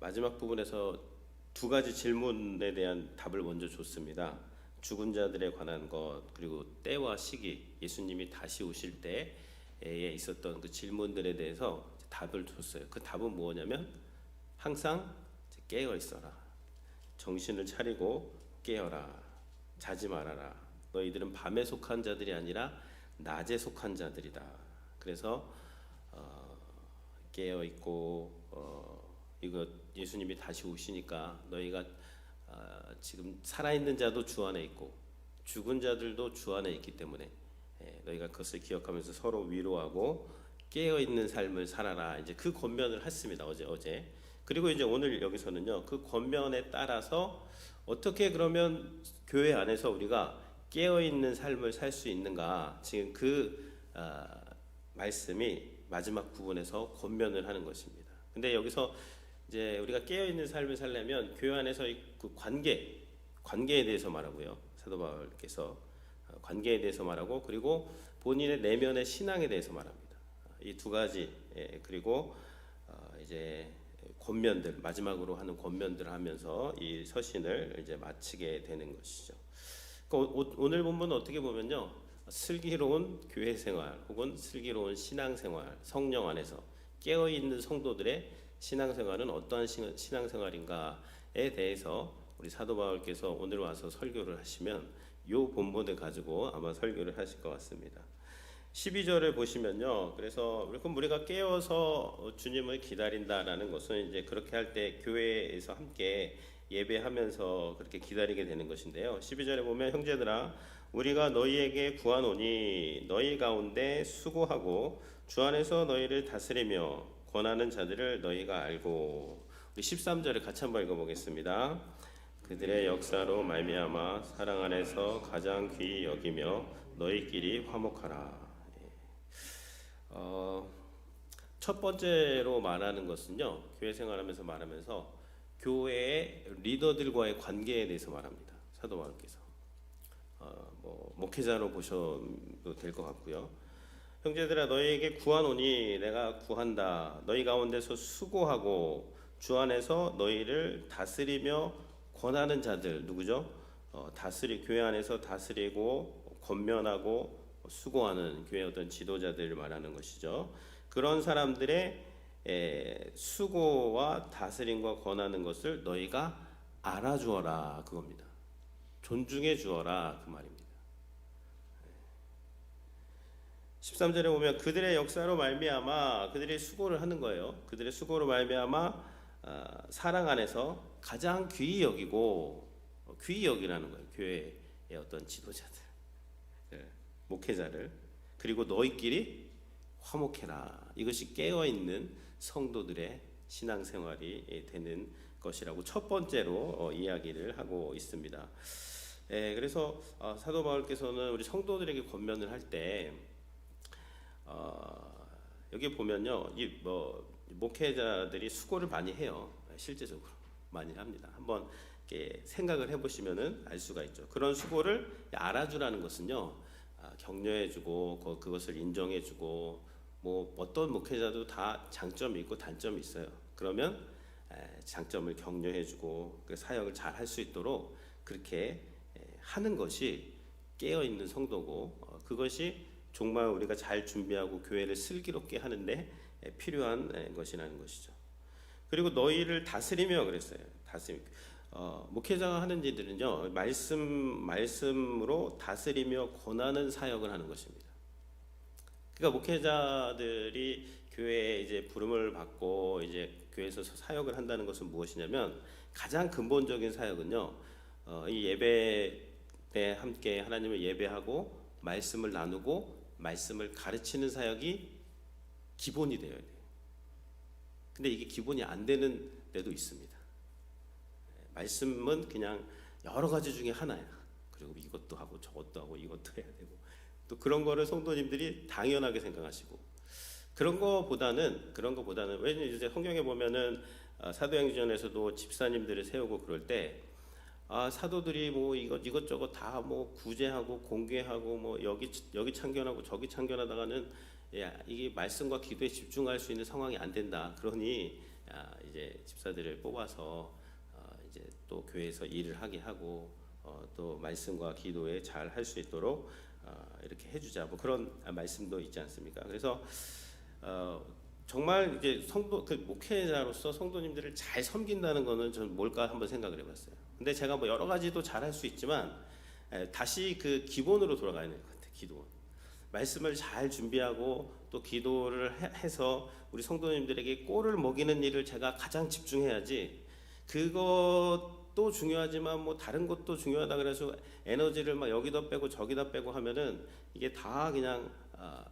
마지막 부분에서 두 가지 질문에 대한 답을 먼저 줬습니다. 죽은 자들에 관한 것 그리고 때와 시기 예수님이 다시 오실 때에 있었던 그 질문들에 대해서 답을 줬어요. 그 답은 뭐냐면 항상 깨어 있어라. 정신을 차리고 깨어라. 자지 말아라. 너희들은 밤에 속한 자들이 아니라 낮에 속한 자들이다. 그래서 어, 깨어 있고 어, 이거 예수님이 다시 오시니까 너희가 아, 지금 살아 있는 자도 주 안에 있고 죽은 자들도 주 안에 있기 때문에 예, 너희가 그것을 기억하면서 서로 위로하고 깨어 있는 삶을 살아라. 이제 그 권면을 했습니다. 어제 어제. 그리고 이제 오늘 여기서는요. 그 권면에 따라서 어떻게 그러면 교회 안에서 우리가 깨어 있는 삶을 살 수 있는가? 지금 그 아, 말씀이 마지막 부분에서 권면을 하는 것입니다. 근데 여기서 이제 우리가 깨어 있는 삶을 살려면 교회 안에서 이그 관계, 관계에 대해서 말하고요. 사도 바울께서 어, 관계에 대해서 말하고 그리고 본인의 내면의 신앙에 대해서 말합니다. 이 두 가지 예, 그리고 어, 이제 권면들 마지막으로 하는 권면들을 하면서 이 서신을 이제 마치게 되는 것이죠. 그러니까 오- 오늘 본문은 어떻게 보면요. 슬기로운 교회 생활 혹은 슬기로운 신앙 생활 성령 안에서 깨어 있는 성도들의 신앙 생활은 어떠한 신- 신앙 생활인가에 대해서 우리 사도 바울께서 오늘 와서 설교를 하시면 이 본문을 가지고 아마 설교를 하실 것 같습니다. 12절을 보시면요. 그래서 우리가 깨어서 주님을 기다린다라는 것은 이제 그렇게 할 때 교회에서 함께 예배하면서 그렇게 기다리게 되는 것인데요. 12절에 보면 형제들아 우리가 너희에게 구하노니 너희 가운데 수고하고 주 안에서 너희를 다스리며 권하는 자들을 너희가 알고 우리 13절을 같이 한번 읽어보겠습니다. 그들의 역사로 말미암아 사랑 안에서 가장 귀히 여기며 너희끼리 화목하라. 예. 어, 첫 번째로 말하는 것은요. 교회 생활하면서 말하면서 교회의 리더들과의 관계에 대해서 말합니다. 사도 바울께서 어, 뭐 목회자로 보셔도 될 것 같고요. 형제들아 너희에게 구하노니 내가 구한다. 너희 가운데서 수고하고 주 안에서 너희를 다스리며 권하는 자들 누구죠? 어, 다스리 교회 안에서 다스리고 권면하고 수고하는 교회 어떤 지도자들을 말하는 것이죠. 그런 사람들의 에, 수고와 다스림과 권하는 것을 너희가 알아주어라 그겁니다. 존중해 주어라 그 말입니다. 13절에 보면 그들의 역사로 말미암아 그들의 수고를 하는 거예요. 그들의 수고로 말미암아 아, 사랑 안에서 가장 귀히 여기고 어, 귀히 여기라는 거예요. 교회의 어떤 지도자들, 예, 목회자를 그리고 너희끼리 화목해라. 이것이 깨어 있는 성도들의 신앙 생활이 예, 되는 것이라고 첫 번째로 어, 이야기를 하고 있습니다. 예, 그래서 어, 사도 바울께서는 우리 성도들에게 권면을 할때 어, 여기 보면요, 이 뭐 목회자들이 수고를 많이 해요. 실제적으로 많이 합니다. 한번 이렇게 생각을 해보시면은 알 수가 있죠. 그런 수고를 알아주라는 것은요, 아, 격려해주고 그- 그것을 인정해주고 뭐 어떤 목회자도 다 장점이 있고 단점이 있어요. 그러면 에, 장점을 격려해주고 그 사역을 잘 할 수 있도록 그렇게 에, 하는 것이 깨어 있는 성도고 어, 그것이 정말 우리가 잘 준비하고 교회를 슬기롭게 하는데 에, 필요한 에, 것이라는 것이죠. 그리고 너희를 다스리며 그랬어요. 다스리. 어, 목회자가 하는 일들은요 말씀 말씀으로 다스리며 권하는 사역을 하는 것입니다. 그러니까 목회자들이 교회에 이제 부름을 받고 이제 교회에서 사역을 한다는 것은 무엇이냐면 가장 근본적인 사역은요 어, 이 예배 때 함께 하나님을 예배하고 말씀을 나누고 말씀을 가르치는 사역이 기본이 되어야 돼요. 근데 이게 기본이 안 되는 데도 있습니다. 예, 말씀은 그냥 여러 가지 중에 하나야. 그리고 이것도 하고 저것도 하고 이것도 해야 되고 또 그런 거를 성도님들이 당연하게 생각하시고 그런 거보다는 그런 거보다는 왜냐면 이제 성경에 보면은 아, 사도행전에서도 집사님들을 세우고 그럴 때 아, 사도들이 뭐 이것 이것저것 다 뭐 구제하고 공개하고 뭐 여기 여기 참견하고 저기 참견하다가는 야, 이게 말씀과 기도에 집중할 수 있는 상황이 안 된다. 그러니 아, 이제 집사들을 뽑아서 어, 이제 또 교회에서 일을 하게 하고 어, 또 말씀과 기도에 잘 할 수 있도록 어, 이렇게 해주자 뭐 그런 말씀도 있지 않습니까? 그래서 어, 정말 이제 성도 그 목회자로서 성도님들을 잘 섬긴다는 거는 전 뭘까 한번 생각을 해봤어요. 근데 제가 뭐 여러 가지도 잘할 수 있지만 에, 다시 그 기본으로 돌아가야 될 것 같아요. 기본. 말씀을 잘 준비하고 또 기도를 해- 해서 우리 성도님들에게 꼴을 먹이는 일을 제가 가장 집중해야지 그것도 중요하지만 뭐 다른 것도 중요하다 그래서 에너지를 막 여기다 빼고 저기다 빼고 하면은 이게 다 그냥 아,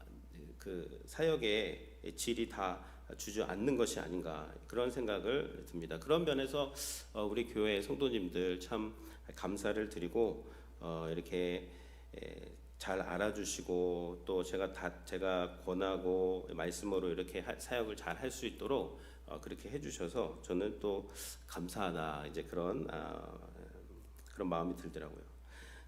그 사역의 질이 다 주저앉는 것이 아닌가 그런 생각을 듭니다. 그런 면에서 어, 우리 교회 성도님들 참 감사를 드리고 어, 이렇게 에, 잘 알아주시고 또 제가 다 제가 권하고 말씀으로 이렇게 하- 사역을 잘 할 수 있도록 어, 그렇게 해주셔서 저는 또 감사하다 이제 그런 아, 그런 마음이 들더라고요.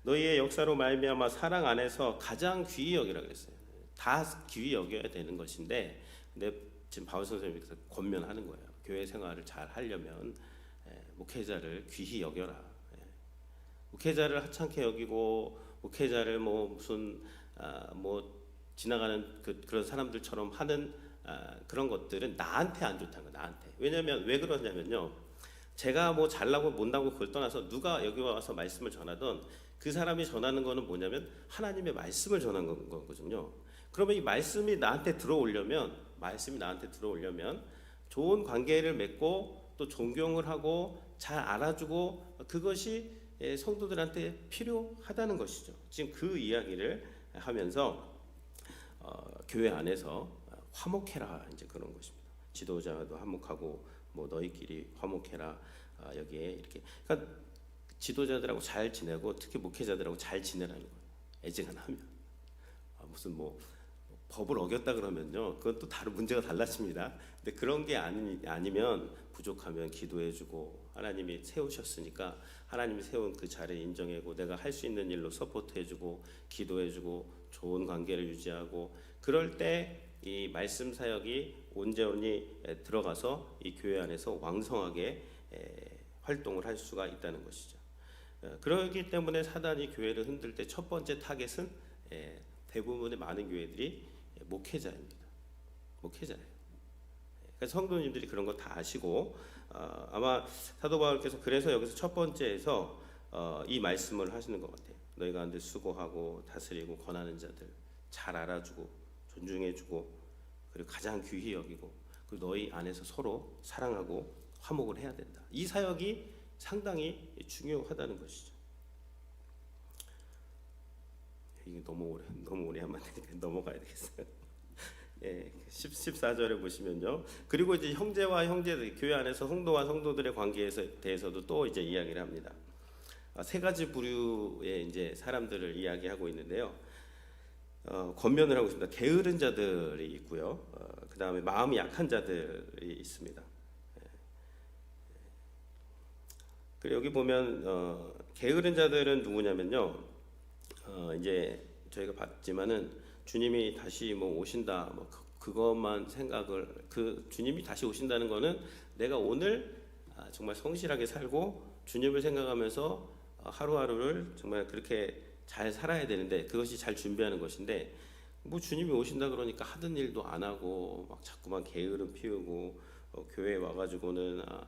너희의 역사로 말미암아 사랑 안에서 가장 귀히 여기라 그랬어요. 다 귀히 여겨야 되는 것인데 근데 지금 바울 선생님께서 권면하는 거예요. 교회 생활을 잘 하려면 예, 목회자를 귀히 여겨라. 예. 목회자를 하찮게 여기고 목회자를 뭐 무슨 아, 뭐 지나가는 그, 그런 사람들처럼 하는 아, 그런 것들은 나한테 안 좋다는 거예요. 나한테. 왜냐면 왜 그러냐면요. 제가 뭐 잘나고 못나고 그걸 떠나서 누가 여기 와서 말씀을 전하던 그 사람이 전하는 거는 뭐냐면 하나님의 말씀을 전한 거- 거거든요. 그러면 이 말씀이 나한테 들어오려면 말씀이 나한테 들어오려면 좋은 관계를 맺고 또 존경을 하고 잘 알아주고 그것이 예, 성도들한테 필요하다는 것이죠. 지금 그 이야기를 하면서 어, 교회 안에서 화목해라 이제 그런 것입니다. 지도자도 화목하고 뭐 너희끼리 화목해라 아, 여기에 이렇게 그러니까 지도자들하고 잘 지내고 특히 목회자들하고 잘 지내라는 거예요. 애지간하면 아, 무슨 뭐 법을 어겼다 그러면요 그건 또 다른 문제가 달라집니다. 근데 그런 게 아니, 아니면 부족하면 기도해주고 하나님이 세우셨으니까 하나님이 세운 그 자리를 인정하고 내가 할 수 있는 일로 서포트해주고 기도해주고 좋은 관계를 유지하고 그럴 때 이 말씀 사역이 온전히 에, 들어가서 이 교회 안에서 왕성하게 에, 활동을 할 수가 있다는 것이죠. 어, 그렇기 때문에 사단이 교회를 흔들 때 첫 번째 타겟은 에, 대부분의 많은 교회들이 에, 목회자입니다. 목회자예요. 그래서 성도님들이 그런 거 다 아시고 어, 아마 사도 바울께서 그래서 여기서 첫 번째에서 어, 이 말씀을 하시는 것 같아요. 너희 가운데 수고하고 다스리고 권하는 자들 잘 알아주고 존중해주고 그리고 가장 귀히 여기고 그리고 너희 안에서 서로 사랑하고 화목을 해야 된다. 이 사역이 상당히 중요하다는 것이죠. 이게 너무 오래 너무 오래 하면 안 되니까 넘어가야 되겠어요. 예, 10, 14절에 보시면요. 그리고 이제 형제와 형제들 교회 안에서 성도와 성도들의 관계에서 대해서도 또 이제 이야기를 합니다. 아, 세 가지 부류의 이제 사람들을 이야기하고 있는데요. 어, 권면을 하고 있습니다. 게으른 자들이 있고요. 어, 그 다음에 마음이 약한 자들이 있습니다. 예. 그리고 여기 보면 어, 게으른 자들은 누구냐면요. 어, 이제 저희가 봤지만은 주님이 다시 뭐 오신다, 뭐 그, 그것만 생각을 그 주님이 다시 오신다는 거는 내가 오늘 아, 정말 성실하게 살고 주님을 생각하면서 어, 하루하루를 정말 그렇게 잘 살아야 되는데 그것이 잘 준비하는 것인데 뭐 주님이 오신다 그러니까 하던 일도 안 하고 막 자꾸만 게으름 피우고 어, 교회에 와가지고는 아,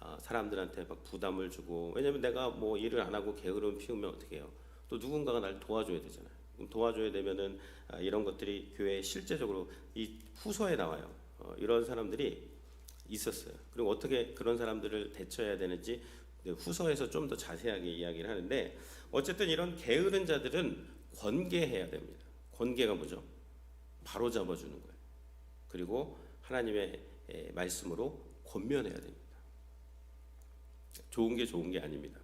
아, 사람들한테 막 부담을 주고 왜냐면 내가 뭐 일을 안 하고 게으름 피우면 어떻게 해요? 또 누군가가 날 도와줘야 되잖아요. 그럼 도와줘야 되면은 아, 이런 것들이 교회에 실제적으로 이 후서에 나와요. 어, 이런 사람들이 있었어요. 그리고 어떻게 그런 사람들을 대처해야 되는지 네, 후서에서 좀 더 자세하게 이야기를 하는데 어쨌든 이런 게으른 자들은 권계해야 됩니다. 권계가 뭐죠? 바로 잡아주는 거예요. 그리고 하나님의 에, 말씀으로 권면해야 됩니다. 좋은 게 좋은 게 아닙니다.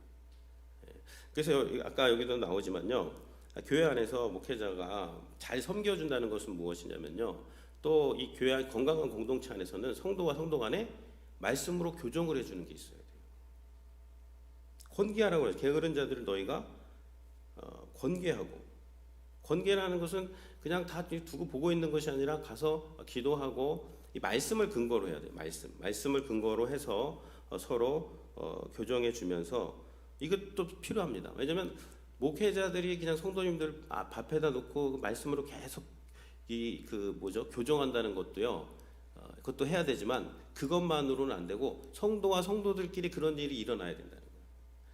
예. 그래서 여- 아까 여기도 나오지만요. 아, 교회 안에서 목회자가 잘 섬겨준다는 것은 무엇이냐면요. 또 이 교회 안- 건강한 공동체 안에서는 성도와 성도 간에 말씀으로 교정을 해주는 게 있어야 돼요. 권계하라고 해요. 게으른 자들을 너희가 어, 권계하고 권계라는 것은 그냥 다 두고 보고 있는 것이 아니라 가서 기도하고 이 말씀을 근거로 해야 돼요. 말씀, 말씀을 근거로 해서 어, 서로 어, 교정해 주면서 이것도 필요합니다. 왜냐하면 목회자들이 그냥 성도님들 앞- 앞에다 놓고 그 말씀으로 계속 이 그 뭐죠 교정한다는 것도요. 어, 그것도 해야 되지만 그것만으로는 안 되고 성도와 성도들끼리 그런 일이 일어나야 된다는 거예요.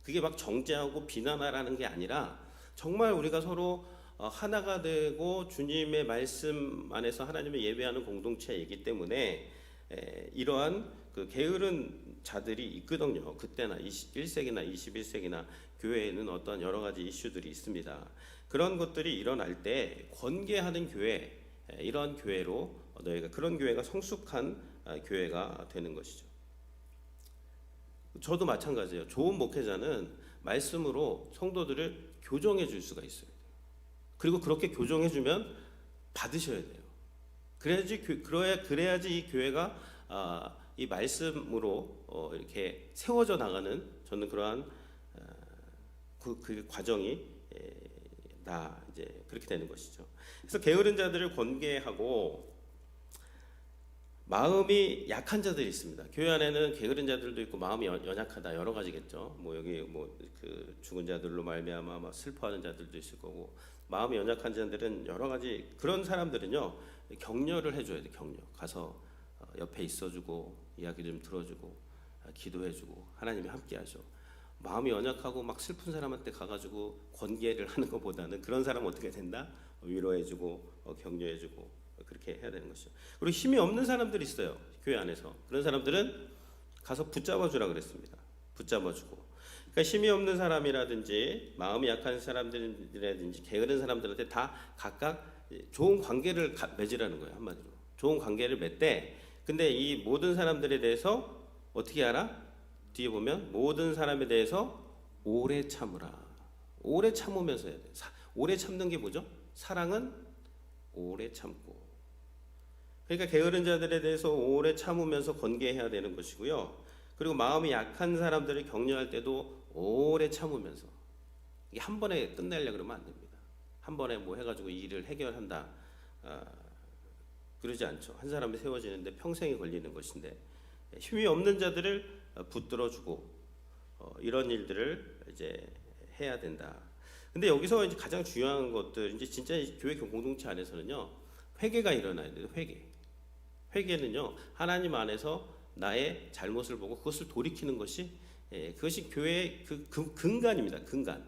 그게 막 정죄하고 비난하라는 게 아니라 정말 우리가 서로 어, 하나가 되고 주님의 말씀 안에서 하나님의 예배하는 공동체이기 때문에 에, 이러한 그 게으른 자들이 있거든요. 그때나 21세기나 21세기나 교회에는 어떠한 여러 가지 이슈들이 있습니다. 그런 것들이 일어날 때 권계하는 교회 에, 이러한 교회로 너희가 그런 교회가 성숙한 아, 교회가 되는 것이죠. 저도 마찬가지예요. 좋은 목회자는 말씀으로 성도들을 교정해 줄 수가 있어요. 그리고 그렇게 교정해 주면 받으셔야 돼요. 그래야지 교- 그래야 그래야지 이 교회가 아, 이 말씀으로 어, 이렇게 세워져 나가는 저는 그러한 아, 그, 그 과정이 에, 나 이제 그렇게 되는 것이죠. 그래서 게으른 자들을 권계하고 마음이 약한 자들이 있습니다. 교회 안에는 게으른 자들도 있고 마음이 연- 연약하다 여러 가지겠죠. 뭐 여기 뭐 그 죽은 자들로 말미암아 막 슬퍼하는 자들도 있을 거고 마음이 연약한 자들은 여러 가지 그런 사람들은요 격려를 해줘야 돼 격려 가서 어, 옆에 있어주고 이야기 좀 들어주고 아, 기도해주고 하나님이 함께하죠. 마음이 연약하고 막 슬픈 사람한테 가가지고 권계를 하는 것보다는 그런 사람 어떻게 된다 위로해주고 어, 격려해주고 어, 그렇게 해야 되는 것이죠. 그리고 힘이 없는 사람들이 있어요 교회 안에서 그런 사람들은 가서 붙잡아 주라 그랬습니다. 붙잡아 주고. 그러니까 힘이 없는 사람이라든지 마음이 약한 사람들이라든지 게으른 사람들한테 다 각각 좋은 관계를 가- 맺으라는 거예요 한마디로 좋은 관계를 맺되 근데 이 모든 사람들에 대해서 어떻게 알아? 뒤에 보면 모든 사람에 대해서 오래 참으라 오래 참으면서 해야 돼 사- 오래 참는 게 뭐죠? 사랑은 오래 참고 그러니까 게으른 자들에 대해서 오래 참으면서 권계해야 되는 것이고요. 그리고 마음이 약한 사람들을 격려할 때도 오래 참으면서 이게 한 번에 끝내려 그러면 안 됩니다. 한 번에 뭐 해가지고 이 일을 해결한다. 아, 그러지 않죠. 한 사람이 세워지는데 평생이 걸리는 것인데 힘이 없는 자들을 어, 붙들어주고 어, 이런 일들을 이제 해야 된다. 근데 여기서 이제 가장 중요한 것들 이제 진짜 이 교회 공동체 안에서는요 회개가 일어나야 돼요. 회개. 회개는요 하나님 안에서 나의 잘못을 보고 그것을 돌이키는 것이 예, 그것이 교회의 그 근- 근간입니다. 근간.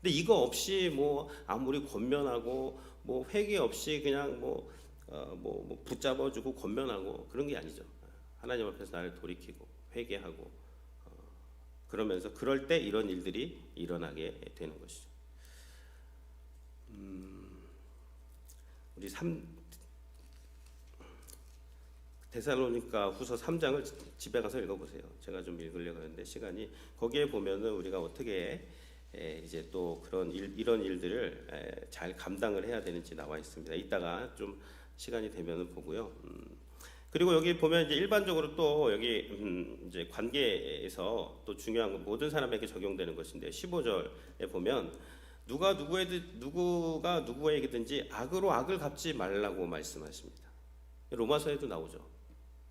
근데 이거 없이 뭐 아무리 권면하고 뭐 회개 없이 그냥 뭐, 어, 뭐, 뭐 붙잡아주고 권면하고 그런 게 아니죠. 하나님 앞에서 나를 돌이키고 회개하고 어, 그러면서 그럴 때 이런 일들이 일어나게 되는 것이죠. 음, 우리 3 데살로니가 후서 3장을 집에 가서 읽어보세요. 제가 좀 읽으려고 하는데 시간이 거기에 보면은 우리가 어떻게 에, 이제 또 그런 일, 이런 일들을 에, 잘 감당을 해야 되는지 나와 있습니다. 이따가 좀 시간이 되면은 보고요. 음, 그리고 여기 보면 이제 일반적으로 또 여기 음, 이제 관계에서 또 중요한 건 모든 사람에게 적용되는 것인데 15절에 보면 누가 누구에 누구가 누구에게든지 악으로 악을 갚지 말라고 말씀하십니다. 로마서에도 나오죠.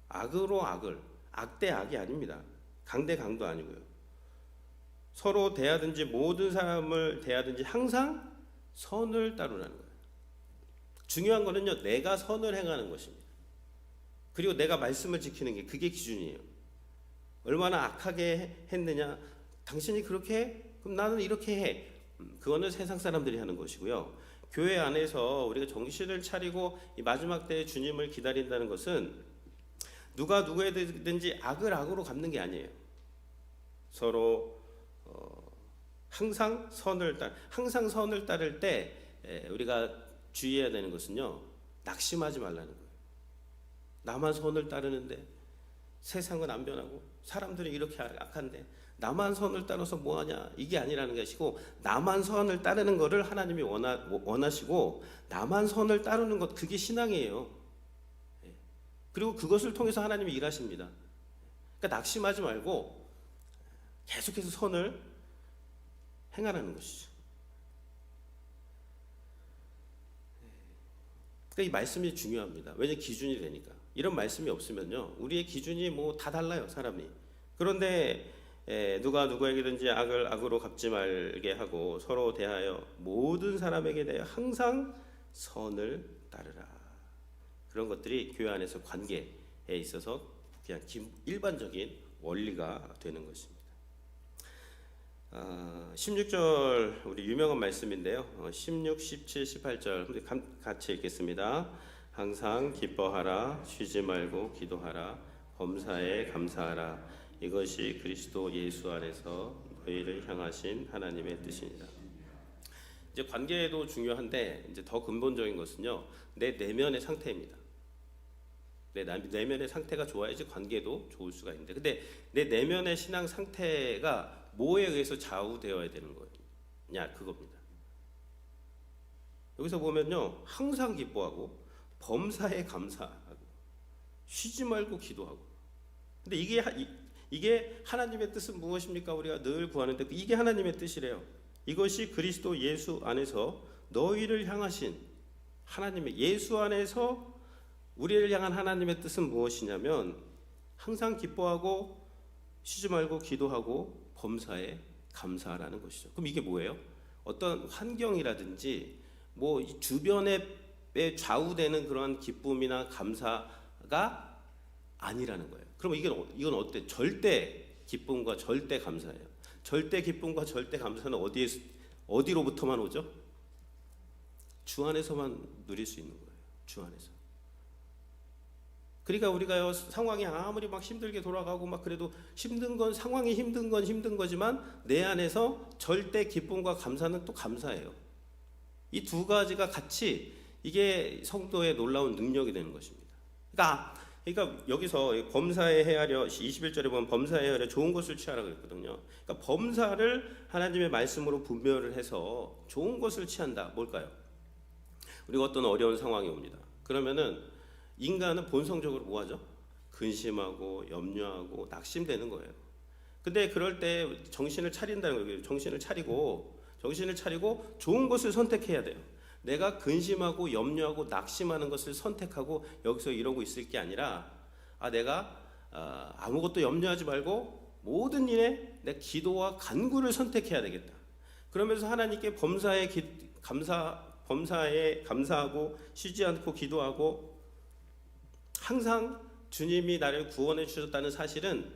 악으로 악을 악대 악이 아닙니다. 강대 강도 아니고요. 서로 대하든지 모든 사람을 대하든지 항상 선을 따르라는 거예요. 중요한 거는요. 내가 선을 행하는 것입니다. 그리고 내가 말씀을 지키는 게 그게 기준이에요. 얼마나 악하게 했느냐? 당신이 그렇게 해? 그럼 나는 이렇게 해. 음, 그거는 세상 사람들이 하는 것이고요. 교회 안에서 우리가 정신을 차리고 이 마지막 때에 주님을 기다린다는 것은 누가 누구에든지 악을 악으로 갚는 게 아니에요. 서로 어, 항상 선을 따 항상 선을 따를 때 에, 우리가 주의해야 되는 것은요 낙심하지 말라는 거예요. 나만 선을 따르는데 세상은 안 변하고 사람들이 이렇게 악한데 나만 선을 따라서 뭐하냐 이게 아니라는 것이고 나만 선을 따르는 것을 하나님이 원하, 원하시고 나만 선을 따르는 것 그게 신앙이에요. 예. 그리고 그것을 통해서 하나님이 일하십니다. 그러니까 낙심하지 말고 계속해서 선을 행하라는 것이죠. 그러니까 이 말씀이 중요합니다. 왜냐 기준이 되니까 이런 말씀이 없으면요. 우리의 기준이 뭐 다 달라요, 사람이. 그런데 에, 누가 누구에게든지 악을 악으로 갚지 말게 하고 서로 대하여 모든 사람에게 대하여 항상 선을 따르라. 그런 것들이 교회 안에서 관계에 있어서 그냥 기- 일반적인 원리가 되는 것입니다. 아, 16절 우리 유명한 말씀인데요. 어, 16, 17, 18절 우리 감- 같이 읽겠습니다. 항상 기뻐하라 쉬지 말고 기도하라 범사에 감사하라 이것이 그리스도 예수 안에서 너희를 향하신 하나님의 뜻입니다. 이제 관계도 중요한데 이제 더 근본적인 것은요 내 내면의 상태입니다. 내 남- 내면의 상태가 좋아야지 관계도 좋을 수가 있는데 근데 내 내면의 신앙 상태가 뭐에 의해서 좌우되어야 되는 거냐 그겁니다. 여기서 보면요 항상 기뻐하고 범사에 감사하고 쉬지 말고 기도하고 근데 이게 이게 하나님의 뜻은 무엇입니까? 우리가 늘 구하는데 이게 하나님의 뜻이래요. 이것이 그리스도 예수 안에서 너희를 향하신 하나님의 예수 안에서 우리를 향한 하나님의 뜻은 무엇이냐면 항상 기뻐하고 쉬지 말고 기도하고 범사에 감사하라는 것이죠. 그럼 이게 뭐예요? 어떤 환경이라든지 뭐이 주변에 좌우되는 그런 기쁨이나 감사가 아니라는 거예요. 그럼 이게 어- 이건 어때? 절대 기쁨과 절대 감사예요. 절대 기쁨과 절대 감사는 어디에 어디로부터만 오죠? 주 안에서만 누릴 수 있는 거예요. 주 안에서. 그러니까 우리가요 상황이 아무리 막 힘들게 돌아가고 막 그래도 힘든 건 상황이 힘든 건 힘든 거지만 내 안에서 절대 기쁨과 감사는 또 감사예요. 이 두 가지가 같이 이게 성도의 놀라운 능력이 되는 것입니다. 그러니까 그러니까 여기서 범사에 헤아려 21절에 보면 범사에 헤아려 좋은 것을 취하라 그랬거든요. 그러니까 범사를 하나님의 말씀으로 분별을 해서 좋은 것을 취한다. 뭘까요? 우리가 어떤 어려운 상황이 옵니다. 그러면은 인간은 본성적으로 뭐 하죠? 근심하고 염려하고 낙심되는 거예요. 근데 그럴 때 정신을 차린다는 거예요. 정신을 차리고 정신을 차리고 좋은 것을 선택해야 돼요. 내가 근심하고 염려하고 낙심하는 것을 선택하고 여기서 이러고 있을 게 아니라 아 내가 아, 아무것도 염려하지 말고 모든 일에 내 기도와 간구를 선택해야 되겠다. 그러면서 하나님께 범사에 기, 감사 범사에 감사하고 쉬지 않고 기도하고 항상 주님이 나를 구원해 주셨다는 사실은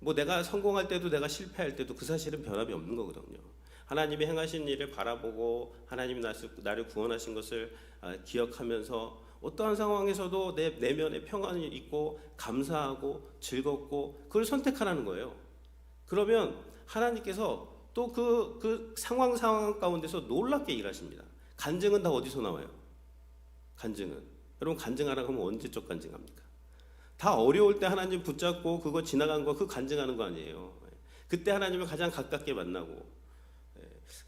뭐 내가 성공할 때도 내가 실패할 때도 그 사실은 변함이 없는 거거든요. 하나님이 행하신 일을 바라보고 하나님이 나를 구원하신 것을 아, 기억하면서 어떠한 상황에서도 내 내면에 평안이 있고 감사하고 즐겁고 그걸 선택하라는 거예요. 그러면 하나님께서 또 그 그 상황 상황 가운데서 놀랍게 일하십니다. 간증은 다 어디서 나와요? 간증은 여러분 간증하라고 하면 언제적 간증합니까? 다 어려울 때 하나님 붙잡고 그거 지나간 거 그 간증하는 거 아니에요. 그때 하나님을 가장 가깝게 만나고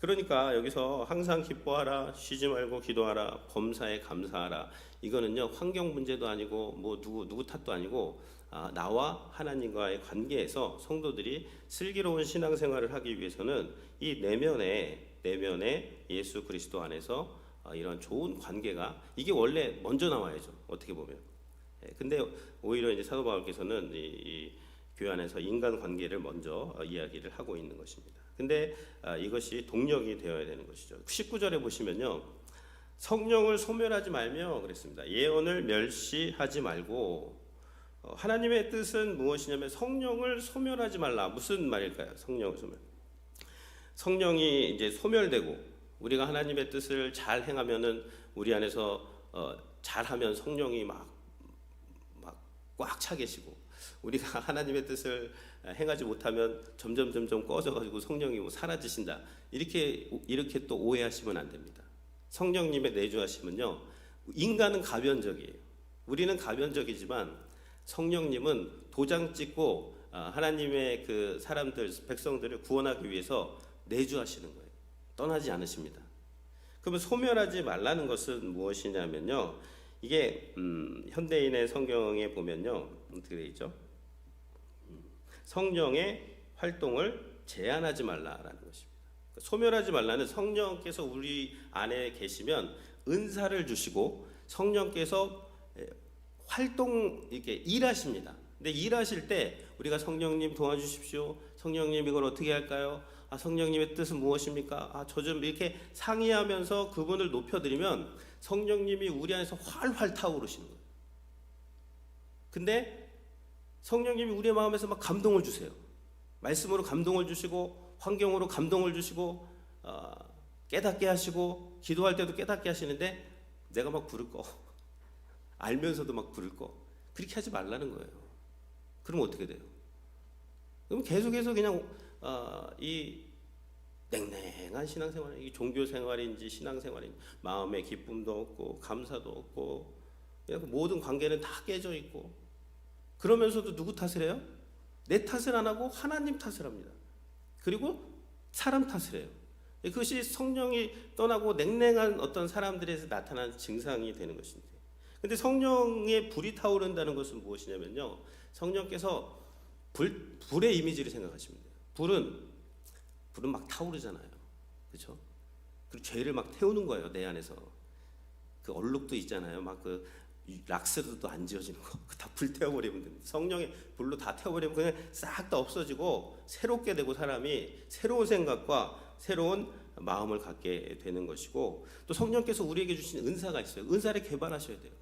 그러니까 여기서 항상 기뻐하라, 쉬지 말고 기도하라, 범사에 감사하라. 이거는요 환경 문제도 아니고 뭐 누구 누구 탓도 아니고 아, 나와 하나님과의 관계에서 성도들이 슬기로운 신앙생활을 하기 위해서는 이 내면에 내면에 예수 그리스도 안에서 아, 이런 좋은 관계가 이게 원래 먼저 나와야죠. 어떻게 보면. 예, 근데 오히려 이제 사도 바울께서는 이, 이 교회 안에서 인간 관계를 먼저 어, 이야기를 하고 있는 것입니다. 근데 아, 이것이 동력이 되어야 되는 것이죠. 19절에 보시면요. 성령을 소멸하지 말며 그랬습니다. 예언을 멸시하지 말고 어, 하나님의 뜻은 무엇이냐면 성령을 소멸하지 말라. 무슨 말일까요? 성령을 소멸. 성령이 이제 소멸되고 우리가 하나님의 뜻을 잘 행하면은 우리 안에서 어, 잘하면 성령이 막 막 꽉 차 계시고 우리가 하나님의 뜻을 행하지 못하면 점점 점점 꺼져가지고 성령이 뭐 사라지신다 이렇게 이렇게 또 오해하시면 안 됩니다. 성령님의 내주하심은요 인간은 가변적이에요. 우리는 가변적이지만 성령님은 도장 찍고 아, 하나님의 그 사람들 백성들을 구원하기 위해서 내주하시는 거예요. 떠나지 않으십니다. 그러면 소멸하지 말라는 것은 무엇이냐면요. 이게 음, 현대인의 성경에 보면요 어떻게 돼 있죠? 음, 성령의 활동을 제한하지 말라라는 것입니다. 소멸하지 말라는 성령께서 우리 안에 계시면 은사를 주시고 성령께서 에, 활동 이렇게 일하십니다. 근데 일하실 때 우리가 성령님 도와주십시오. 성령님 이걸 어떻게 할까요? 아, 성령님의 뜻은 무엇입니까? 아, 저 좀 이렇게 상의하면서 그분을 높여드리면 성령님이 우리 안에서 활활 타오르시는 거예요. 근데 성령님이 우리의 마음에서 막 감동을 주세요. 말씀으로 감동을 주시고 환경으로 감동을 주시고 어, 깨닫게 하시고 기도할 때도 깨닫게 하시는데 내가 막 부를 거 알면서도 막 부를 거 그렇게 하지 말라는 거예요. 그럼 어떻게 돼요? 그럼 계속해서 그냥 어, 이 냉랭한 신앙생활, 이 종교생활인지 신앙생활인지 마음의 기쁨도 없고 감사도 없고 모든 관계는 다 깨져 있고 그러면서도 누구 탓을 해요? 내 탓을 안 하고 하나님 탓을 합니다. 그리고 사람 탓을 해요. 그것이 성령이 떠나고 냉랭한 어떤 사람들에서 나타난 증상이 되는 것인데. 근데 성령의 불이 타오른다는 것은 무엇이냐면요. 성령께서 불, 불의 이미지를 돼요. 불은, 불은 막 타오르잖아요. 그렇죠? 그리고 죄를 막 태우는 거예요. 내 안에서. 그 얼룩도 있잖아요. 막 그 락스도 안 지워지는 거. 그다 불태워버리면 됩니다. 성령의 불로 다 태워버리면 그냥 싹 다 없어지고 새롭게 되고 사람이 새로운 생각과 새로운 마음을 갖게 되는 것이고 또 성령께서 우리에게 주신 은사가 있어요. 은사를 개발하셔야 돼요.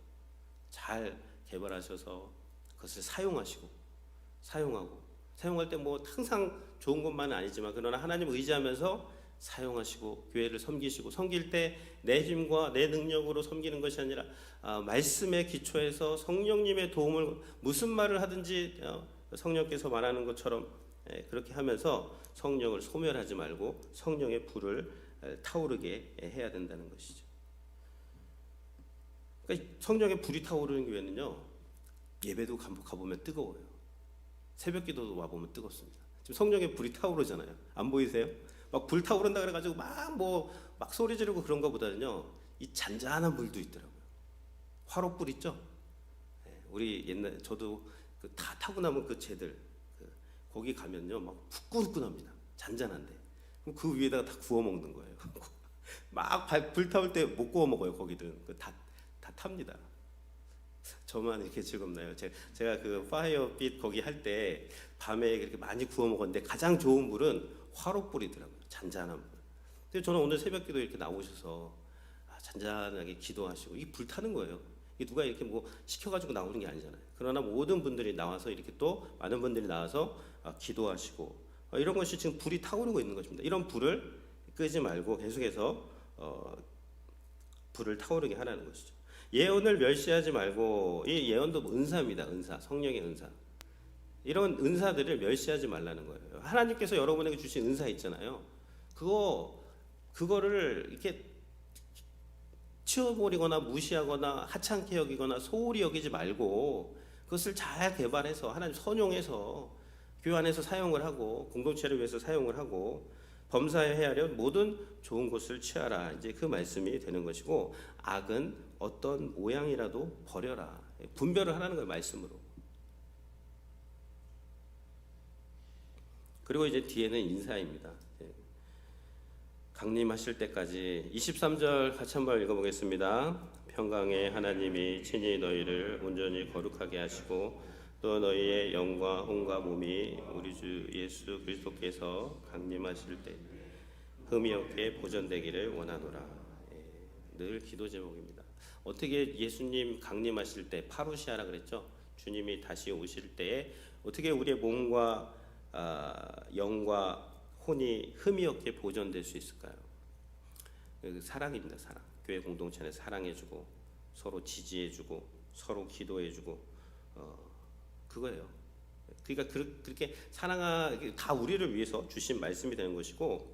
잘 개발하셔서 그것을 사용하시고 사용하고 사용할 때 뭐 항상 좋은 것만은 아니지만 그러나 하나님 의지하면서 사용하시고 교회를 섬기시고 섬길 때 내 힘과 내 능력으로 섬기는 것이 아니라 아, 말씀의 기초에서 성령님의 도움을 무슨 말을 하든지 어, 성령께서 말하는 것처럼 예, 그렇게 하면서 성령을 소멸하지 말고 성령의 불을 에, 타오르게 해야 된다는 것이죠. 그러니까 성령의 불이 타오르는 교회는요 예배도 가- 가보면 뜨거워요. 새벽 기도도 와 보면 뜨겁습니다. 지금 성령의 불이 타오르잖아요. 안 보이세요? 막 불 타오른다 그래가지고 막 뭐 막 소리 지르고 그런 것보다는요 이 잔잔한 불도 있더라고요. 화롯불 있죠? 예, 우리 옛날 저도 그다 타고 나면 그 쟤들 그 거기 가면요 막 후끈후끈합니다. 잔잔한데 그럼 그 위에다가 다 구워 먹는 거예요. 막 불 타올 때 못 구워 먹어요. 거기들은 그다다 탑니다. 저만 이렇게 즐겁나요? 제- 제가 그 파이어빛 거기 할 때 밤에 그렇게 많이 구워 먹었는데 가장 좋은 불은 화롯불이더라고요. 잔잔한 불. 근데 저는 오늘 새벽기도 이렇게 나오셔서 아, 잔잔하게 기도하시고 이 불 타는 거예요. 이게 누가 이렇게 뭐 시켜가지고 나오는 게 아니잖아요. 그러나 모든 분들이 나와서 이렇게 또 많은 분들이 나와서 아, 기도하시고 어, 이런 것이 지금 불이 타오르고 있는 것입니다. 이런 불을 끄지 말고 계속해서 어, 불을 타오르게 하라는 것이죠. 예언을 멸시하지 말고 이 예언도 은사입니다. 은사, 성령의 은사. 이런 은사들을 멸시하지 말라는 거예요. 하나님께서 여러분에게 주신 은사 있잖아요. 그거 그거를 이렇게 치워버리거나 무시하거나 하찮게 여기거나 소홀히 여기지 말고 그것을 잘 개발해서 하나님 선용해서 교회 안에서 사용을 하고 공동체를 위해서 사용을 하고 범사에 헤아려 모든 좋은 것을 취하라. 이제 그 말씀이 되는 것이고 악은 어떤 모양이라도 버려라. 분별을 하라는 거예요, 말씀으로. 그리고 이제 뒤에는 인사입니다. 예. 강림하실 때까지 23절 같이 한번 읽어보겠습니다. 평강의 하나님이 친히 너희를 온전히 거룩하게 하시고 또 너희의 영과 혼과 몸이 우리 주 예수 그리스도께서 강림하실 때 흠이 없게 보존되기를 원하노라. 예, 늘 기도 제목입니다. 어떻게 예수님 강림하실 때 파루시아라 그랬죠? 주님이 다시 오실 때에 어떻게 우리의 몸과 아, 영과 혼이 흠이 없게 보존될 수 있을까요? 그 사랑입니다. 사랑. 교회 공동체는 사랑해주고 서로 지지해주고 서로 기도해주고 어, 그거예요. 그러니까 그- 그렇게 사랑하 다 우리를 위해서 주신 말씀이 되는 것이고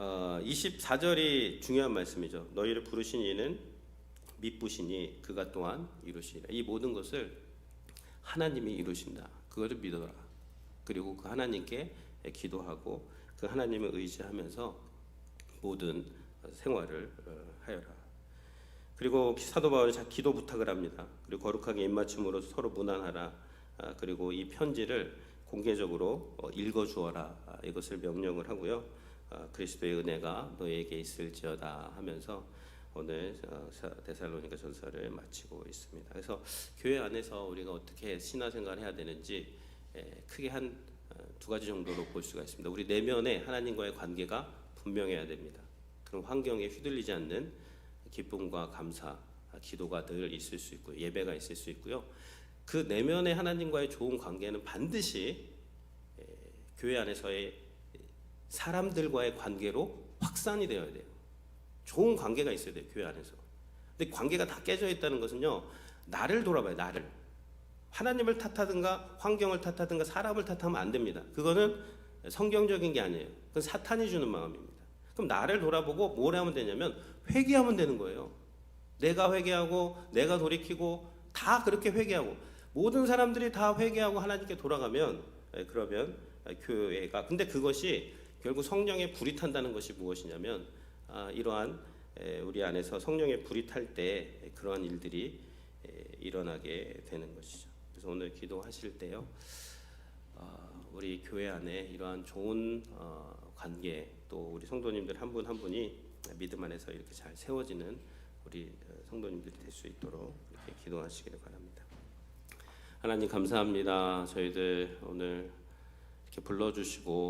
어, 24절이 중요한 말씀이죠. 너희를 부르신 이는 믿부시니 그가 또한 이루시리라. 이 모든 것을 하나님이 이루신다. 그거를 믿어라. 그리고 그 하나님께 기도하고 그 하나님을 의지하면서 모든 생활을 어, 하여라. 그리고 사도 바울이 자- 기도 부탁을 합니다. 그리고 거룩하게 입맞춤으로 서로 무난하라. 아, 그리고 이 편지를 공개적으로 어, 읽어 주어라. 아, 이것을 명령을 하고요. 아, 그리스도의 은혜가 너에게 있을지어다 하면서 오늘 어, 사- 데살로니가 전서를 마치고 있습니다. 그래서 교회 안에서 우리가 어떻게 신화생활을 해야 되는지 에, 크게 한 두 가지 정도로 볼 수가 있습니다. 우리 내면에 하나님과의 관계가 분명해야 됩니다. 그런 환경에 휘둘리지 않는 기쁨과 감사, 기도가 늘 있을 수 있고 예배가 있을 수 있고요. 그 내면의 하나님과의 좋은 관계는 반드시 에, 교회 안에서의 사람들과의 관계로 확산이 되어야 돼요. 좋은 관계가 있어야 돼요, 교회 안에서. 근데 관계가 다 깨져 있다는 것은요, 나를 돌아봐요, 나를. 하나님을 탓하든가, 환경을 탓하든가, 사람을 탓하면 안 됩니다. 그거는 성경적인 게 아니에요. 그건 사탄이 주는 마음입니다. 그럼 나를 돌아보고 뭘 하면 되냐면, 회개하면 되는 거예요. 내가 회개하고, 내가 돌이키고, 다 그렇게 회개하고, 모든 사람들이 다 회개하고 하나님께 돌아가면, 에, 그러면 에, 교회가, 근데 그것이 결국 성령의 불이 탄다는 것이 무엇이냐면, 아, 이러한 에, 우리 안에서 성령의 불이 탈 때 그러한 일들이 에, 일어나게 되는 것이죠. 그래서 오늘 기도하실 때요, 아, 우리 교회 안에 이러한 좋은 어, 관계 또 우리 성도님들 한분한 분이 믿음 안에서 이렇게 잘 세워지는 우리 어, 성도님들이 될 수 있도록 이렇게 기도하시기를 바랍니다. 하나님 감사합니다. 저희들 오늘 이렇게 불러주시고